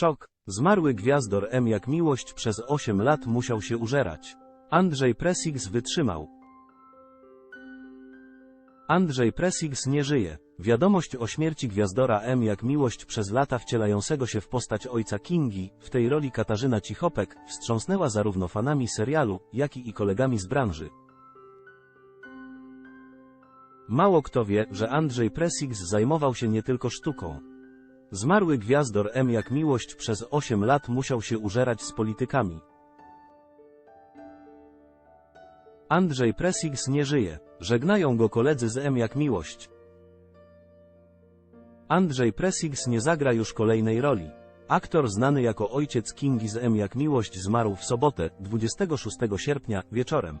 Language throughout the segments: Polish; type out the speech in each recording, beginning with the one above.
Szok. Zmarły gwiazdor M jak miłość przez 8 lat musiał się użerać. Andrzej Pressix wytrzymał. Andrzej Pressix nie żyje. Wiadomość o śmierci gwiazdora M jak miłość przez lata wcielającego się w postać ojca Kingi, w tej roli Katarzyna Cichopek, wstrząsnęła zarówno fanami serialu, jak i kolegami z branży. Mało kto wie, że Andrzej Pressix zajmował się nie tylko sztuką. Zmarły gwiazdor M jak miłość przez 8 lat musiał się użerać z politykami. Andrzej Pressix nie żyje. Żegnają go koledzy z M jak miłość. Andrzej Pressix nie zagra już kolejnej roli. Aktor znany jako ojciec Kingi z M jak miłość zmarł w sobotę, 26 sierpnia, wieczorem.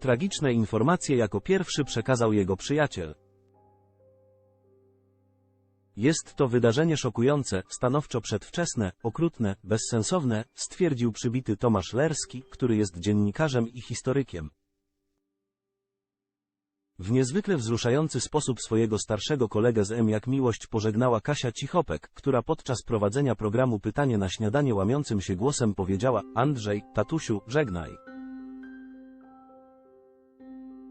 Tragiczne informacje jako pierwszy przekazał jego przyjaciel. Jest to wydarzenie szokujące, stanowczo przedwczesne, okrutne, bezsensowne, stwierdził przybity Tomasz Lerski, który jest dziennikarzem i historykiem. W niezwykle wzruszający sposób swojego starszego kolegę z M jak miłość pożegnała Kasia Cichopek, która podczas prowadzenia programu Pytanie na śniadanie łamiącym się głosem powiedziała Andrzej, tatusiu, żegnaj.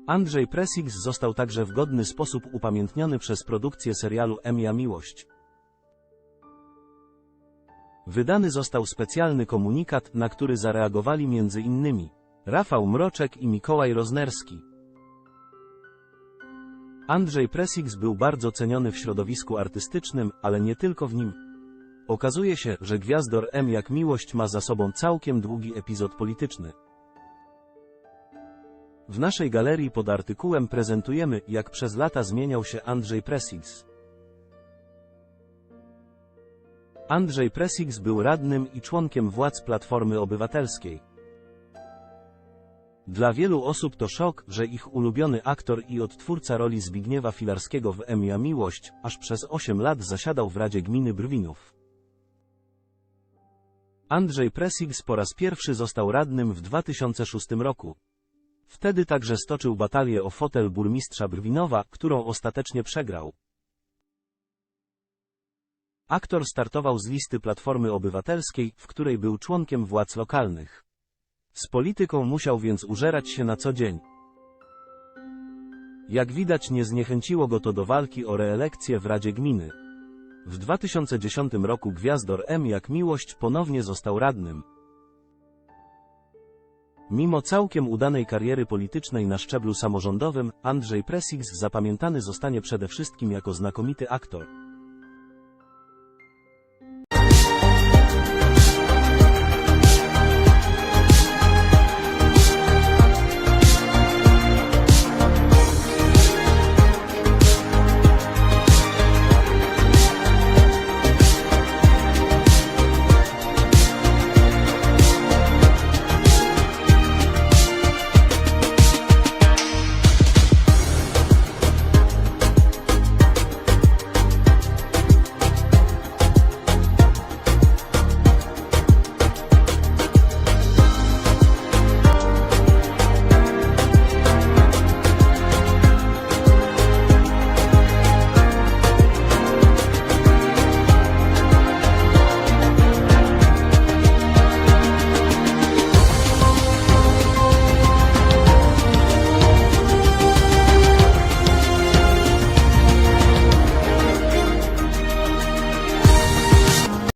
Andrzej Pressix został także w godny sposób upamiętniony przez produkcję serialu Emia Miłość. Wydany został specjalny komunikat, na który zareagowali m.in. Rafał Mroczek i Mikołaj Roznerski. Andrzej Pressix był bardzo ceniony w środowisku artystycznym, ale nie tylko w nim. Okazuje się, że gwiazdor M jak miłość ma za sobą całkiem długi epizod polityczny. W naszej galerii pod artykułem prezentujemy, jak przez lata zmieniał się Andrzej Pressix. Andrzej Pressix był radnym i członkiem władz Platformy Obywatelskiej. Dla wielu osób to szok, że ich ulubiony aktor i odtwórca roli Zbigniewa Filarskiego w Emia Miłość, aż przez 8 lat zasiadał w Radzie Gminy Brwinów. Andrzej Pressix po raz pierwszy został radnym w 2006 roku. Wtedy także stoczył batalię o fotel burmistrza Brwinowa, którą ostatecznie przegrał. Aktor startował z listy Platformy Obywatelskiej, w której był członkiem władz lokalnych. Z polityką musiał więc użerać się na co dzień. Jak widać nie zniechęciło go to do walki o reelekcję w Radzie Gminy. W 2010 roku Gwiazdor M jak miłość ponownie został radnym. Mimo całkiem udanej kariery politycznej na szczeblu samorządowym, Andrzej Pressix zapamiętany zostanie przede wszystkim jako znakomity aktor.